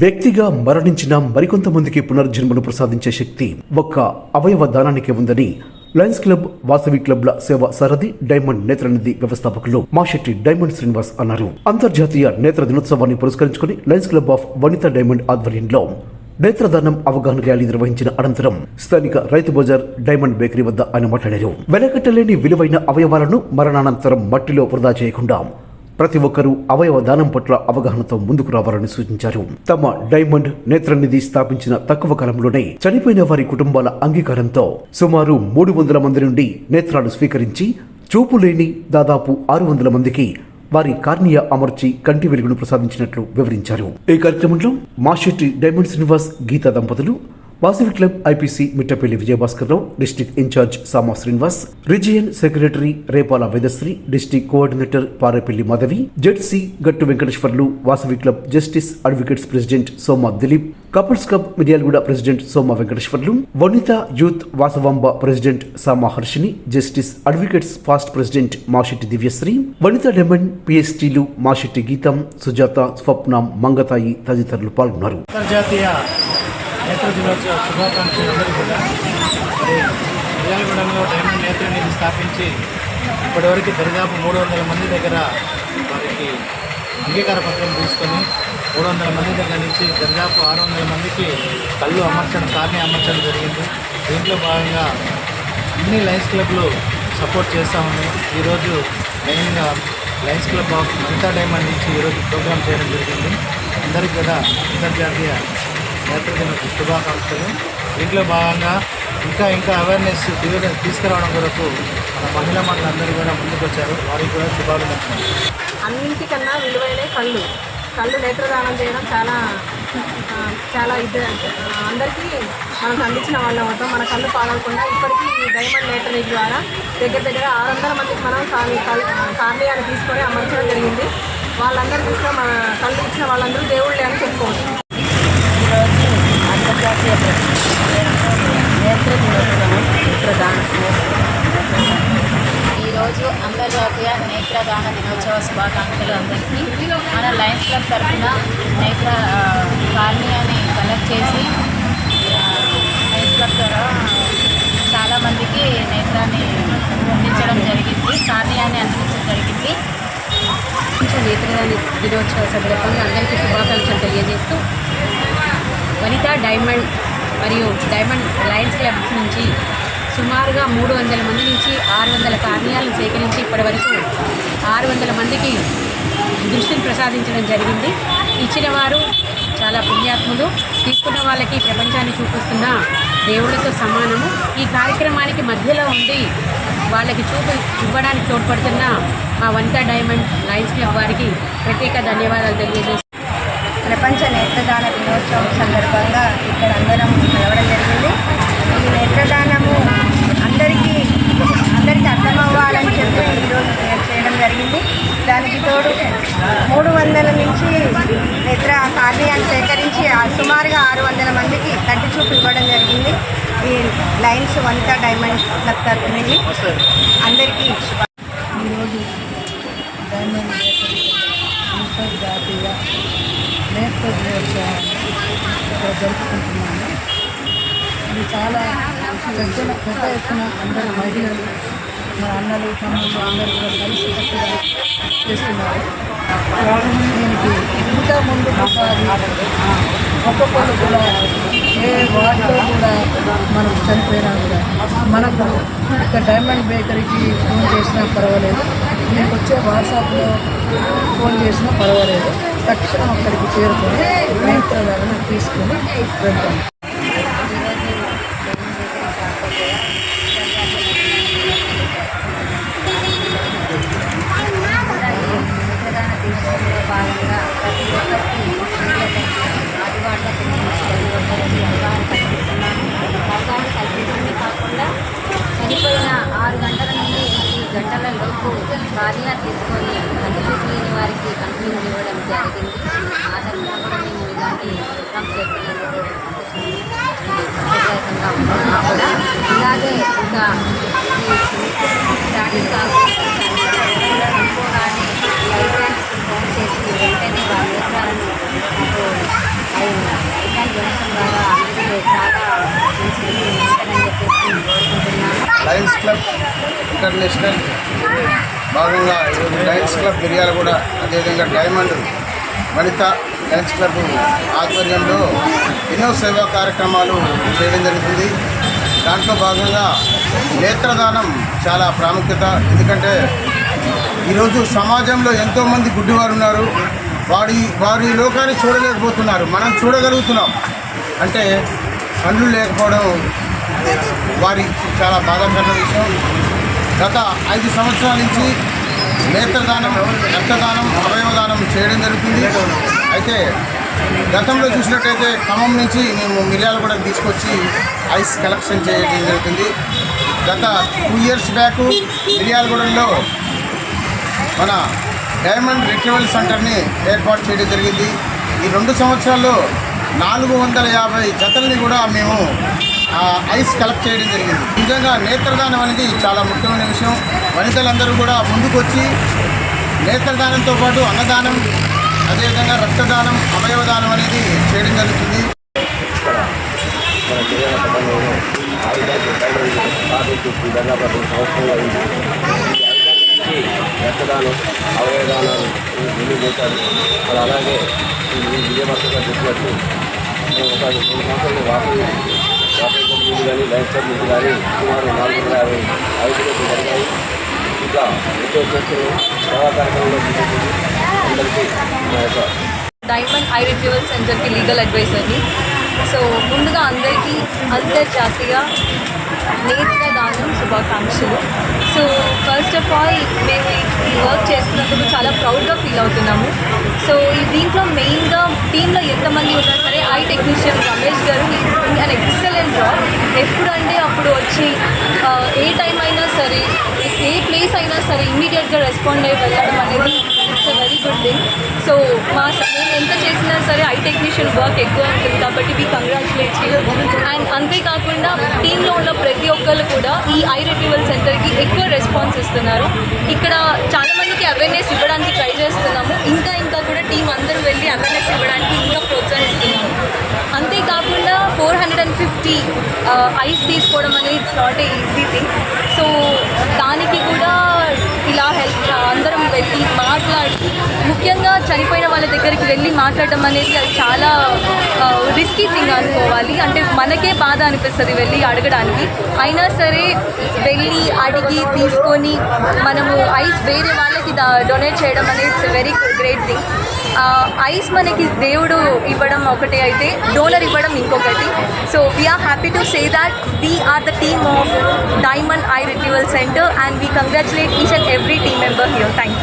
వ్యక్తిగా మరణించిన మరికొంతమందికి పునర్జన్మను ప్రసాదించే శక్తి ఒక్క అవయవ దానానికే ఉందని లయన్స్ క్లబ్ వాసవి క్లబ్ల సేవ సరది డైమండ్ నేత్రనిధి వ్యవస్థాపకులు మాషెట్టి డైమండ్ శ్రీనివాస్ అన్నారు. అంతర్జాతీయ నేత్ర దినోత్సవాన్ని పురస్కరించుకుని Lions Club of Vanitha Diamond ఆధ్వర్యంలో నేత్రదానం అవగాహన ర్యాలీ నిర్వహించిన అనంతరం స్థానిక రైతు బజార్ డైమండ్ బేకరీ వద్ద ఆయన మాట్లాడారు. వెలకట్టలేని విలువైన అవయవాలను మరణానంతరం మట్టిలో వృధా చేయకుండా ప్రతి ఒక్కరూ అవయవ దానం పట్ల అవగాహనతో ముందుకు రావాలని సూచించారు. తమ డైమండ్ నేత్రనిధి స్థాపించిన తక్కువ కాలంలోనే చనిపోయిన వారి కుటుంబాల అంగీకారంతో సుమారు మూడు వందల మంది నుండి నేత్రాలు స్వీకరించి చూపు లేని దాదాపు ఆరు వందల మందికి వారి కార్నియా అమర్చి కంటి వెలుగును ప్రసాదించినట్లు వివరించారు. ఈ కార్యక్రమంలో మాషెట్టి డైమండ్ శ్రీనివాస్ గీతా దంపతులు Vasavi Club IPC Mittapalli Vijayabhaskar Rao district incharge Sama Srinivas region secretary Repala Vedasri district coordinator Parepalli Madhavi ZC Gattu Venkateswarlu Vasavi Club justice advocates president Soma Dilip couples club Miryalaguda president Soma Venkateswarlu Vanitha youth Vasavamba president Sama Harshini justice advocates past president Mashetti Divyasri Vanitha Diamond పిఎస్టీలు Mashetti గీతం సుజాత స్వప్నం మంగతాయి తదితరులు పాల్గొన్నారు అంతర్జాతీయ నేత్ర దినోత్సవ శుభాకాంక్షలు అందరూ కూడా. మరి మిర్యాలగూడెంలో డైమండ్ నేత్ర నిధి స్థాపించి ఇప్పటివరకు దరిదాపు మూడు వందల మంది దగ్గర వారికి అంగీకార పత్రం తీసుకొని మూడు వందల మంది దగ్గర నుంచి దరిదాపు ఆరు వందల మందికి కళ్ళు అమర్చడం కార్ని అమర్చడం జరిగింది. దీంట్లో భాగంగా అన్ని లయన్స్ క్లబ్లు సపోర్ట్ చేస్తూ ఉన్నాయి ఈరోజు మెయిన్గా Lions Club of Mamatha Diamond నుంచి ఈరోజు ప్రోగ్రామ్ చేయడం జరిగింది. అందరికీ కూడా అంతర్జాతీయ నేతృత్వ శుభాకాంక్షలు. దీంట్లో భాగంగా ఇంకా ఇంకా అవేర్నెస్ తీసుకురావడం కొరకు మన మహిళా మండలందరూ కూడా ముందుకు వచ్చారు వారికి కూడా శుభాకాంక్షలు అన్నింటికన్నా విలువైన కళ్ళు. కళ్ళు నేత్రదానం చేయడం చాలా చాలా ఇది. అందరికీ మనం అందించిన వాళ్ళం అవుతాం. మన కళ్ళు పాడకుండా ఇప్పటికీ ఈ డైమండ్ నేత్ర ద్వారా దగ్గర దగ్గర ఆరు వందల మందికి మనం కాని కార్యాన్ని తీసుకొని అమర్చడం జరిగింది. వాళ్ళందరూ తీసుకొని మన కళ్ళు ఇచ్చిన వాళ్ళందరూ దేవుళ్ళే అని చెప్పుకోవచ్చు ఈరోజు అంతర్జాతీయ నేత్ర దినోత్సవం నేత్రదాన ఈరోజు అంతర్జాతీయ నేత్రదాన దినోత్సవ శుభాకాంక్షలు అందరికీ. మన లయన్స్ క్లబ్ తరఫున నేత్ర ఆ, కలెక్ట్ చేసి లయన్స్ క్లబ్ ద్వారా చాలామందికి నేత్రాన్ని అందించడం జరిగింది. కార్మియాన్ని అందించడం జరిగింది. కొంచెం నేత్రదాన దినోత్సవ సందర్భంగా అందరికీ శుభాకాంక్షలు తెలియజేస్తూ వనిత డైమండ్ మరియు డైమండ్ లయన్స్ క్లబ్ నుంచి సుమారుగా మూడు వందల మంది నుంచి ఆరు వందల పానీయాలను సేకరించి ఇప్పటివరకు ఆరు వందల మందికి దృష్టిని ప్రసాదించడం జరిగింది. ఇచ్చిన వారు చాలా పుణ్యాత్ములు. తీసుకున్న వాళ్ళకి ప్రపంచాన్ని చూపిస్తున్న దేవుళ్ళతో సమానము. ఈ కార్యక్రమానికి మధ్యలో ఉండి వాళ్ళకి చూపు ఇవ్వడానికి తోడ్పడుతున్న మా వనితా డైమండ్ లయన్స్ క్లబ్ వారికి ప్రత్యేక ధన్యవాదాలు తెలియజేస్తున్నాను ప్రపంచ నేత్రదాన దినోత్సవం సందర్భంగా ఇక్కడ అందరం కలవడం జరిగింది. ఈ నేత్రదానము అందరికీ అందరికీ అర్థమవ్వాలని చెప్పి ఈరోజు చే- చేయడం జరిగింది దానికి తోడు మూడు వందల నుంచి నేత్ర కార్యాన్ని సేకరించి ఆ సుమారుగా ఆరు వందల మందికి కంటి చూపు ఇవ్వడం జరిగింది ఈ లైన్స్ వనిత డైమండ్ క్లబ్ తరఫు అందరికీ ఈరోజు డైమండ్ అంతర్జాతీయ నేత్ర దినోత్సవాన్ని ఇక్కడ జరుపుకుంటున్నాము. ఇది చాలా పెద్ద పెద్ద ఎత్తున అందరు మహిళలు మన అన్నలు తమ్ముళ్ళు అందరూ కూడా కలిసి కట్టుగా చేస్తున్నారు. దీనికి ఇంకా ముందు ఒక్కొక్కరు కూడా ఏ వార్డులో కూడా మనం చనిపోయినా కూడా మనకు ఇక్కడ డైమండ్ బేకరీకి ఫోన్ చేసినా పర్వాలేదు. మీకు వచ్చే వాట్సాప్లో ఫోన్ చేసినా పర్వాలేదు. తక్షణం అక్కడికి చేరుకొని నేత్రాలను తీసుకొని వెళ్తాం. ట్రైనింగ్ ఇవ్వడం జరిగింది. ఆ తర్వాత మేము ఇలాంటి ఇలాగే ఇంకా స్టార్టింగ్ అనుకోగానే లైటాన్స్ ఫోన్ చేసి వెంటనే వాళ్ళ వివరాలను ఇంటర్నేషనల్ భాగంగా ఈరోజు లయన్స్ క్లబ్ మిర్యాలగూడ అదేవిధంగా డైమండ్ వనిత లయన్స్ క్లబ్ ఆధ్వర్యంలో ఎన్నో సేవా కార్యక్రమాలు చేయడం జరుగుతుంది. దాంట్లో భాగంగా నేత్రదానం చాలా ప్రాముఖ్యత. ఎందుకంటే ఈరోజు సమాజంలో ఎంతోమంది గుడ్డివారు ఉన్నారు. వారి వారి లోకాన్ని చూడలేకపోతున్నారు. మనం చూడగలుగుతున్నాం. అంటే కళ్ళు లేకపోవడం వారి చాలా బాధాకరమైన విషయం. గత ఐదు సంవత్సరాల నుంచి నేత్రదానం రక్తదానం అవయవదానం చేయడం జరుగుతుంది. అయితే గతంలో చూసినట్టయితే ఖమ్మం నుంచి మేము మిరియాలు కూడా తీసుకొచ్చి ఐస్ కలెక్షన్ చేయడం జరుగుతుంది. గత టూ ఇయర్స్ బ్యాక్ మిర్యాలగూడెంలో మన డైమండ్ రిట్రీవల్ సెంటర్ని ఏర్పాటు చేయడం జరిగింది. ఈ రెండు సంవత్సరాల్లో నాలుగు వందల యాభై జతల్ని కూడా మేము ఐస్ కలెక్ట్ చేయడం జరిగింది. నిజంగా నేత్రదానం అనేది చాలా ముఖ్యమైన విషయం. వనితలందరూ కూడా ముందుకొచ్చి నేత్రదానంతో పాటు అన్నదానం అదేవిధంగా రక్తదానం అవయవదానం అనేది చేయడం జరుగుతుంది. రక్తదానం అవయవదానాలు ముందు చేశారు అలాగే ఈ విజయవంతంగా చెప్పినట్టు ఒక రెండు సంవత్సరాలు వాసన కానీ లైఫ్ స్టైల్ నుంచి కానీ సుమారు నాలుగు వందల యాభై ఐదులకు జరిగాయి. ఇంకా ఎంతో చేస్తున్న సేవా కార్యక్రమంలో అందరికీ మా యొక్క డైమండ్ ఐ రిట్రీవల్ సెంటర్కి లీగల్ అడ్వైజర్ని సో ముందుగా అందరికీ అంతర్జాతీయ నేత్ర దానం శుభాకాంక్షలు. సో ఫస్ట్ ఆఫ్ ఆల్ మేము ఈ వర్క్ చేస్తున్నందుకు చాలా ప్రౌడ్గా ఫీల్ అవుతున్నాము. సో ఈ దీంట్లో మెయిన్గా టీంలో ఎంతమంది ఉన్నా సరే ఐ టెక్నీషియన్ రమేష్ గారు అన్ ఎక్సలెంట్ జాబ్ ఎప్పుడంటే అప్పుడు వచ్చి ఏ టైం అయినా సరే ఏ ప్లేస్ అయినా సరే ఇమీడియట్గా రెస్పాండ్ అయ్యి వెళ్ళడం అనేది it's very good thing so మా ఎంత చేసినా సరే ఐ టెక్నీషియన్ వర్క్ ఎక్కువ ఉంటుంది కాబట్టి వీ కంగ్రాచులేట్ అండ్ అంతేకాకుండా టీంలో ఉన్న ప్రతి ఒక్కరు కూడా ఈ ఐ రిట్రీవల్ సెంటర్కి ఎక్కువ రెస్పాన్స్ ఇస్తున్నారు. ఇక్కడ చాలా మందికి అవేర్నెస్ ఇవ్వడానికి ట్రై చేస్తున్నాము. ఇంకా ఇంకా కూడా టీం అందరూ వెళ్ళి అవేర్నెస్ ఇవ్వడానికి ఇంకా ప్రోత్సహిస్తున్నాము. అంతేకాకుండా four hundred and fifty eyes తీసుకోవడం అనేది it's not a easy thing so ముఖ్యంగా చనిపోయిన వాళ్ళ దగ్గరికి వెళ్ళి మాట్లాడడం అనేది అది చాలా రిస్కీ థింగ్ అనుకోవాలి. అంటే మనకే బాధ అనిపిస్తుంది వెళ్ళి అడగడానికి. అయినా సరే వెళ్ళి అడిగి తీసుకొని మనము ఐస్ వేరే వాళ్ళకి డొనేట్ చేయడం అనేది it's very great thing eyes మనకి దేవుడు ఇవ్వడం ఒకటి అయితే డోలర్ ఇవ్వడం ఇంకొకటి. So we are happy to say that we are the team of Diamond eye retrieval centre and we congratulate each and every team member here thank